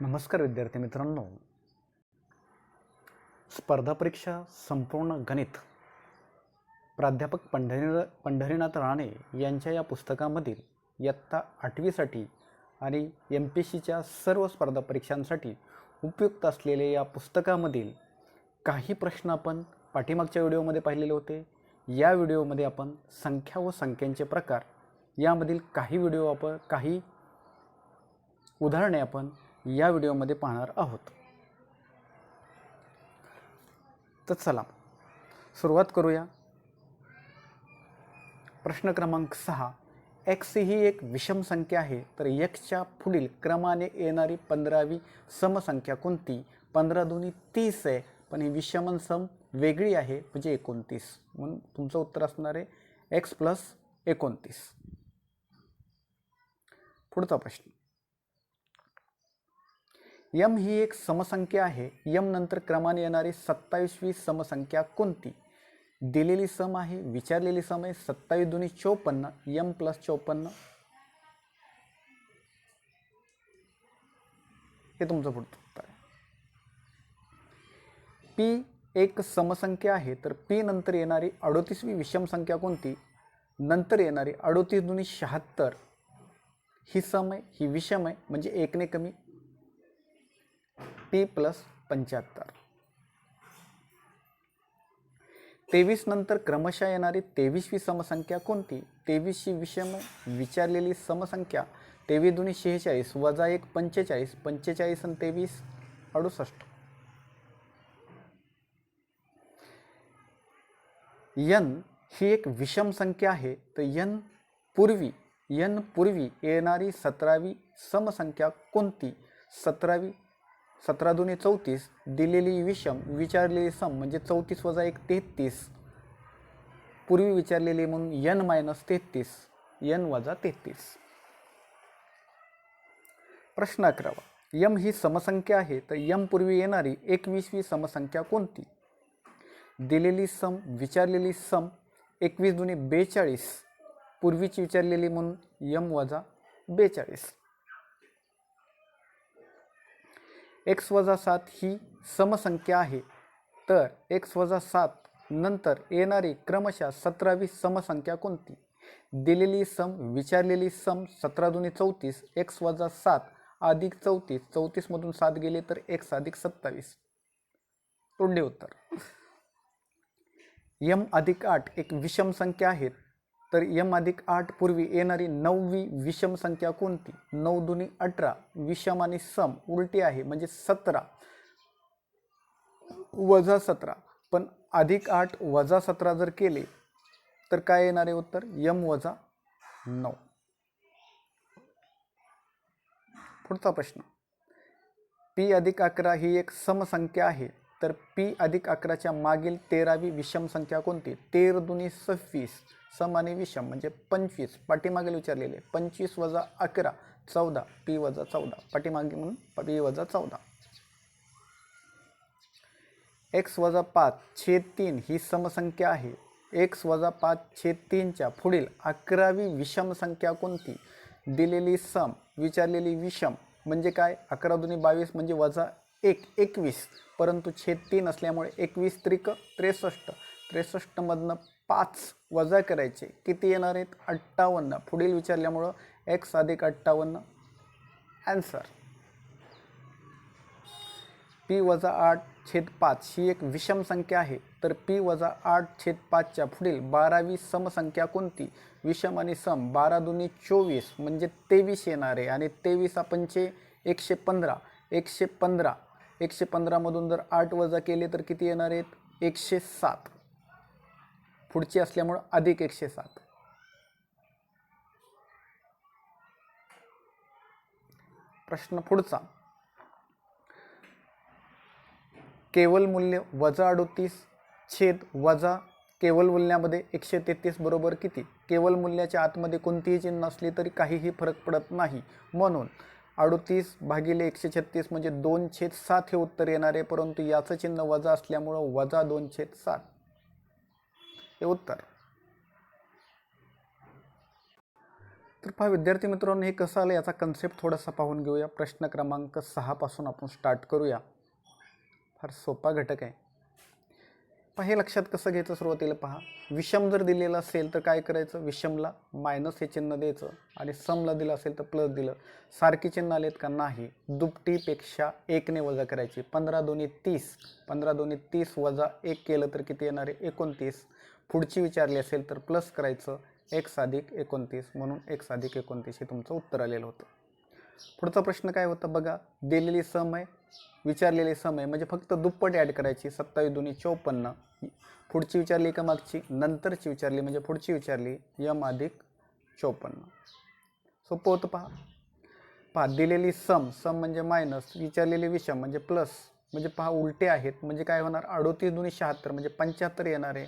नमस्कार विद्यार्थी मित्रांनो. स्पर्धा परीक्षा संपूर्ण गणित प्राध्यापक पंढरी पंढरीनाथ राणे यांच्या या पुस्तकामधील इयत्ता आठवीसाठी आणि एम पी सीच्या सर्व स्पर्धा परीक्षांसाठी उपयुक्त असलेल्या या पुस्तकामधील काही प्रश्न आपण पाठीमागच्या व्हिडिओमध्ये पाहिलेले होते. या व्हिडिओमध्ये आपण संख्या व संख्यांचे प्रकार यामधील काही व्हिडिओ आपण काही उदाहरणे आपण या व्हिडिओमध्ये पाहणार आहोत. तर चला सुरुवात करूया. प्रश्न क्रमांक सहा. एक्स ही एक विषम संख्या आहे तर एक्सच्या पुढील क्रमाने येणारी पंधरावी समसंख्या कोणती? पंधरा दोन्ही तीस आहे पण ही विषमन सम वेगळी आहे म्हणजे एकोणतीस. म्हणून तुमचं उत्तर असणार आहे एक्स प्लस एकोणतीस. पुढचा प्रश्न. यम ही एक समसंख्या आहे. यम नंतर क्रमाने येणारी सत्तावीसवी समसंख्या कोणती? दिलेली सम आहे विचारलेली सम आहे सत्तावीस दोन्ही चौपन्न यम प्लस चौपन्न. हे तुमचं पुढचं उत्तर आहे. पी एक समसंख्या आहे तर पी नंतर येणारी अडोतीसवी विषम संख्या कोणती? नंतर येणारी अडोतीस दोन्ही शहात्तर. ही सम आहे ही विषम आहे म्हणजे एकने कमी पी प्लस पंच्याहत्तर. तेवीस नंतर क्रमशः येणारी तेवीसवी समसंख्या कोणती? तेवीसशी विषम विचारलेली समसंख्या तेवीस दोन्ही शेहेचाळीस वजा एक पंचेचाळीस पंचेचाळीस आणि तेवीस अडुसष्ट. यन ही एक विषम संख्या आहे तर यन पूर्वी यन पूर्वी येणारी सतरावी समसंख्या कोणती? सतरावी सतरा दोन्ही चौतीस दिलेली विषम विचारलेली सम म्हणजे चौतीस वजा एक तेहतीस. पूर्वी विचारलेली म्हणून यन मायनस तेहतीस यन वजा तेहतीस. प्रश्न अकरावा. यम ही समसंख्या आहे तर यम पूर्वी येणारी एकवीसवी समसंख्या कोणती? दिलेली सम विचारलेली सम एकवीस दोन्ही बेचाळीस. पूर्वीची विचारलेली म्हणून यम वजा बेचाळीस. एक्स वजा सात ही समसंख्या आहे. तर एक्स वजा सात नंतर येणारी क्रमशः सतरावी समसंख्या कोणती? दिलेली सम विचारलेली सम सतरा दोन्ही चौतीस एक्स वजा सात अधिक चौतीस चौतीसमधून सात गेले तर एक्स अधिक सत्तावीस. तोंडे उत्तर. यम अधिक आठ एक विषम संख्या आहे तर यम अधिक आठ पूर्वी येणारी नववी विषम संख्या कोणती? नऊ दुनी अठरा. विषम आणि सम उलटी आहे म्हणजे सतरा. वजा सतरा. पण अधिक आठ वजा सतरा जर केले तर काय येणार आहे उत्तर? यम वजा नऊ. पुढचा प्रश्न. पी अधिक अकरा ही एक समसंख्या आहे. तर पी अधिक अकराच्या मागील तेरावी विषम संख्या कोणती? तेर दुनी सव्वीस सम आणि विषम म्हणजे पंचवीस. पाठीमागील विचारलेले पंचवीस वजा अकरा चौदा. पी वजा चौदा. पाठीमागे म्हणून पी वजा चौदा. एक्स वजा पाच छेद तीन ही समसंख्या आहे. एक्स वजा पाच छेद तीनच्या पुढील अकरावी विषम संख्या कोणती? दिलेली सम विचारलेली विषम म्हणजे काय? अकरा दोन्ही बावीस म्हणजे वजा एक एकवीस परंतु छेद तीन असल्यामुळे एकवीस त्रिक त्रेसष्ट. त्रेसष्टमधनं पाच वजा करायचे. किती येणार आहेत? अठ्ठावन्न. पुढील विचारल्यामुळं एक्स अधिक अठ्ठावन्न. ॲन्सर पी वजा आठ छेद पाच ही एक विषम संख्या आहे. तर पी वजा आठ छेद पाचच्या पुढील बारावी समसंख्या कोणती? विषम आणि सम बारा दोन्ही चोवीस. म्हणजे तेवीस येणार आहे. आणि तेवीस आपणचे एकशे पंधरा. एकशे पंधरा. एकशे पंधरामधून जर आठ वजा केले तर किती येणार आहेत? एकशे सात. पुढची असल्यामुळं अधिक एकशे सात. प्रश्न पुढचा. केवल मूल्य वजा अडोतीस छेद वजा केवल मूल्यामध्ये एकशे तेहतीस बरोबर किती? केवल मूल्याच्या आतमध्ये कोणतीही चिन्ह असली तरी काहीही फरक पडत नाही. म्हणून अडोतीस भागिले एकशे छत्तीस म्हणजे दोन छेद सात हे उत्तर येणार आहे परंतु याचं चिन्ह वजा असल्यामुळं वजा दोन छेद सात. हे उत्तर. तर पहा विद्यार्थी मित्रांनो हे कसं आलं याचा कन्सेप्ट थोडासा पाहून घेऊया. प्रश्न क्रमांक सहापासून आपण स्टार्ट करूया. फार सोपा घटक आहे. हे लक्षात कसं घ्यायचं सुरुवातीला पहा. विषम जर दिलेलं असेल तर काय करायचं? विषमला मायनस हे चिन्ह द्यायचं आणि समला दिलं असेल तर प्लस दिलं. सारखी चिन्ह आलेत का? नाही. दुपटीपेक्षा एकने वजा करायची. पंधरा दोन्ही तीस. पंधरा दोन्ही तीस वजा एक केलं तर किती येणार आहे? एकोणतीस. पुढची विचारली असेल तर प्लस करायचं. एक्स अधिक एकोणतीस म्हणून एक्स अधिक एकोणतीस हे तुमचं उत्तर आलेलं होतं. पुढचा प्रश्न काय होता बघा. दिलेली सम आहे. विचारलेले सम आहे म्हणजे फक्त दुप्पट ॲड करायची सत्तावीस दोन्ही चौपन्न. पुढची विचारली का मागची? नंतरची विचारली म्हणजे पुढची विचारली यम अधिक चौपन्न. सोपं होतं पहा. पहा दिलेली सम सम म्हणजे मायनस विचारलेली विषम म्हणजे प्लस म्हणजे पहा उलटे आहेत. म्हणजे काय होणार? अडोतीस दोन्ही शहात्तर म्हणजे पंच्याहत्तर येणार. आहे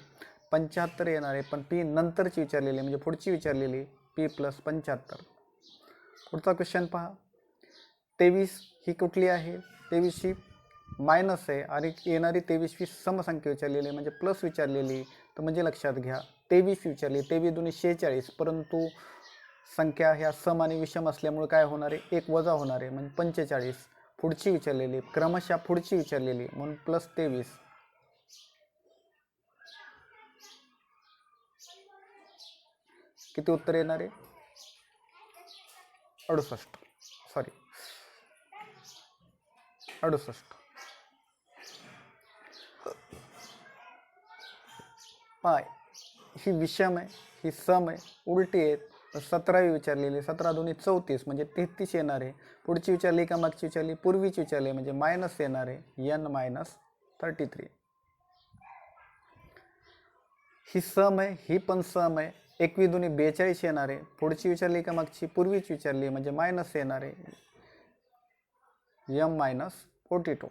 पंच्याहत्तर येणार आहे पण पी नंतरची विचारलेली म्हणजे पुढची विचारलेली पी प्लस पंच्याहत्तर. पुढचा क्वेश्चन पहा. तेवीस ही कुठली आहे? तेवीस ही मायनस आहे आणि येणारी तेवीसवी समसंख्या म्हणजे विचारलेली आहे म्हणजे प्लस विचारलेली तर म्हणजे लक्षात घ्या तेवीस विचारली तेवीस दोन्ही शेहेचाळीस परंतु संख्या ह्या सम आणि विषम असल्यामुळे काय होणार आहे? एक वजा होणार आहे म्हणजे पंचेचाळीस. पुढची विचारलेली क्रमशः पुढची विचारलेली म्हणून प्लस तेवीस. किती उत्तर येणार आहे? अडुसष्ट. सॉरी अडुसष्ट. पाय. ही विषम आहे ही सम आहे उलटी आहेत. सतरावी विचारलेली सतरा दोन्ही चौतीस म्हणजे तेहतीस येणार आहे. पुढची विचारली का मागची विचारली? पूर्वीची विचारली म्हणजे मायनस येणार आहे. एन मायनस थर्टी थ्री ही सम आहे ही पण सम आहे. एकवीस दोन्ही बेचाळीस येणार आहे. पुढची विचारली का मागची? पूर्वीची विचारली म्हणजे मायनस येणार आहे. M minus forty two.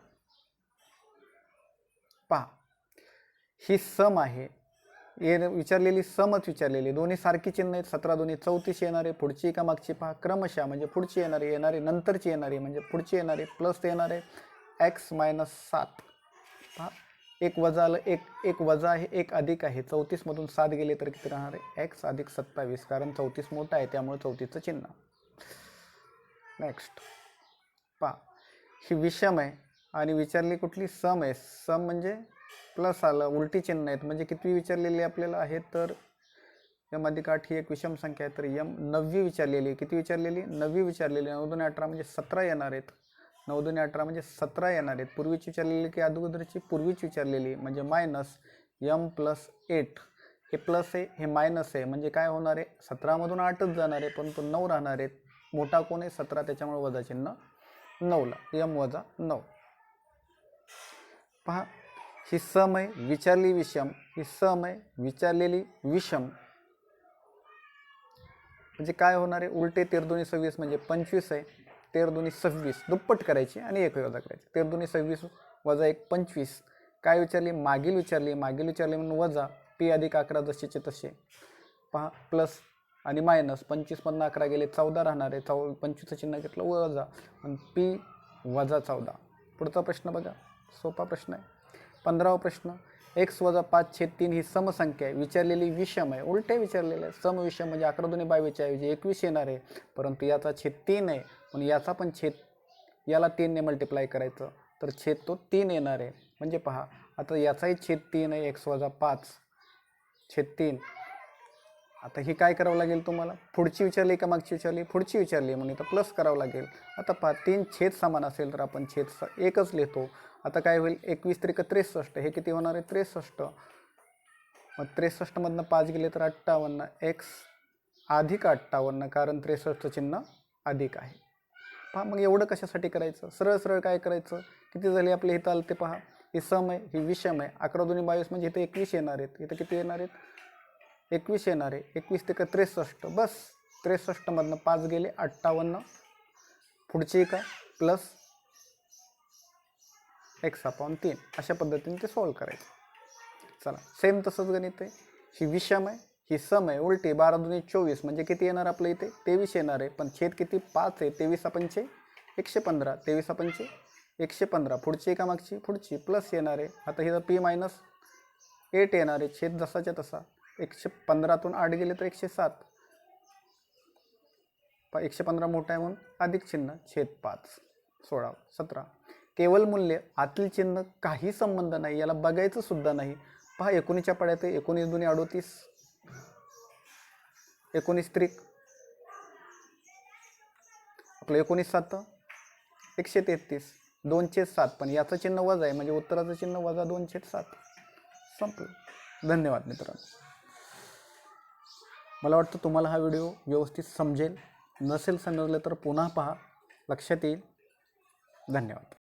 पहा ही सम आहे. ये विचारलेली समच विचारलेली. दोन्ही सारखी चिन्ह आहेत. सतरा दोन्ही चौतीस येणारे पुढची का मागची पहा. क्रमशः म्हणजे पुढची येणारी येणारी नंतरची येणारी म्हणजे पुढची येणारी प्लस येणारे एक्स मायनस सात. पहा एक वजा आलं एक एक वजा आहे एक अधिक आहे. चौतीसमधून सात गेले तर किती राहणार आहे? एक्स अधिक सत्तावीस कारण चौतीस मोठा आहे त्यामुळे चौतीसचं चिन्ह. नेक्स्ट पहा ही विषम आहे आणि विचारली कुठली सम आहे. सम म्हणजे प्लस आलं उलटी चिन्ह आहेत. म्हणजे किती विचारलेली आपल्याला आहे तर यम अधिक आठ ही एक विषम संख्या आहे. तर यम नववी विचारलेली आहे. किती विचारलेली? नववी विचारलेली नऊ दोन अठरा म्हणजे सतरा येणार आहेत. नऊ दोन अठरा म्हणजे सतरा येणार आहेत. पूर्वीची विचारलेली की अगोदरची? पूर्वीच विचारलेली म्हणजे मायनस यम प्लस एट हे प्लस आहे हे मायनस आहे. म्हणजे काय होणार आहे? सतरामधून आठच जाणार आहे पण तो नऊ राहणार आहेत मोठा कोण आहे? सतरा. त्याच्यामुळे वजा चिन्ह नऊला यम वजा नऊ. पहा ही सम आहे विचारली विषम ही सम आहे विचारलेली विषम. म्हणजे काय होणार आहे? उलटे तेरदोनी सव्वीस म्हणजे पंचवीस आहे. तेरदोनी सव्वीस दुप्पट करायची आणि एक वजा करायची. तेरदोनी सव्वीस वजा एक पंचवीस. काय विचारली? मागील विचारली. मागील विचारली म्हणून वजा. पी अधिक अकरा जसेचे तसे. पहा प्लस आणि मायनस पंचवीसमधनं अकरा गेले चौदा राहणार आहे. चौ पंचवीसचं चिन्ह घेतलं वजा आणि पी वजा चौदा. पुढचा प्रश्न बघा. सोपा प्रश्न आहे. पंधरावा प्रश्न. एक्स वजा पाच छेद तीन ही समसंख्या आहे. विचारलेली विषम आहे उलटे विचारलेले आहे. समविषम म्हणजे अकरा दोन्ही बावीसच्या ऐवजी एकवीस येणार आहे. परंतु याचा छेद तीन आहे. पण याचा पण छेद याला तीनने मल्टिप्लाय करायचं. तर छेद तो तीन येणार आहे. म्हणजे पहा आता याचाही छेद तीन आहे. एक्स वजा पाच छेद तीन. आता ही काय करावं लागेल तुम्हाला? पुढची विचारली का मागची विचारली? पुढची विचारली म्हणून इथं प्लस करावं लागेल. आता पहा तीन छेद समान असेल तर आपण छेद स एकच लिहितो. आता काय होईल? एकवीस त्रिक त्रेसष्ट हे किती होणार आहे? त्रेसष्ट. मग त्रेसष्टमधनं पाच गेले तर अठ्ठावन्न. एक्स अधिक अठ्ठावन्न कारण त्रेसष्ट चिन्ह अधिक आहे. पहा मग एवढं कशासाठी करायचं? सरळ सरळ काय करायचं? किती झाले आपले? इथं आलं ते पहा. ही सम आहे ही विषम आहे. अकरा दोन्ही बावीस म्हणजे इथं एकवीस येणार आहेत. इथं किती येणार आहेत? एकवीस येणार आहे एकवीस ते का त्रेसष्ट बस. त्रेसष्टमधनं पाच गेले अठ्ठावन्न. पुढची का प्लस एक्स अपॉन तीन. अशा पद्धतीने ते सॉल्व करायचं. चला सेम तसंच गणित आहे. ही विषम आहे ही सम आहे उलटी बारा दोन्ही चोवीस म्हणजे किती येणार आपल्या इथे? तेवीस येणार आहे पण छेद किती? पाच आहे तेवीस आपणचे एकशे पंधरा. तेवीस आपणचे एकशे पंधरा. पुढची एका मागची पुढची प्लस येणार आहे. आता हिचा पी मायनस एट येणार आहे छेद जसाच्या तसा. एकशे पंधरातून आठ गेले तर एकशे सात. प एकशे पंधरा मोठा आहे म्हणून अधिक चिन्ह छेद पाच सोळा सतरा. केवल मूल्य आतील चिन्ह काही संबंध नाही याला बघायचं सुद्धा नाही. पहा एकोणीसच्या पाड्यात आहे, एकोणीस दोन्ही अडोतीस एकोणीस त्रिक आपलं एकोणीस सात एकशे तेहतीस दोनशे सात पण याचं चिन्ह वजा आहे म्हणजे उत्तराचं चिन्ह वजा दोनशे सात. संपलं. धन्यवाद मित्रांनो. मला वाटतं तुम्हाला हा व्हिडिओ व्यवस्थित समजेल. नसेल समजलं तर पुन्हा पहा. लक्षात येईल. धन्यवाद.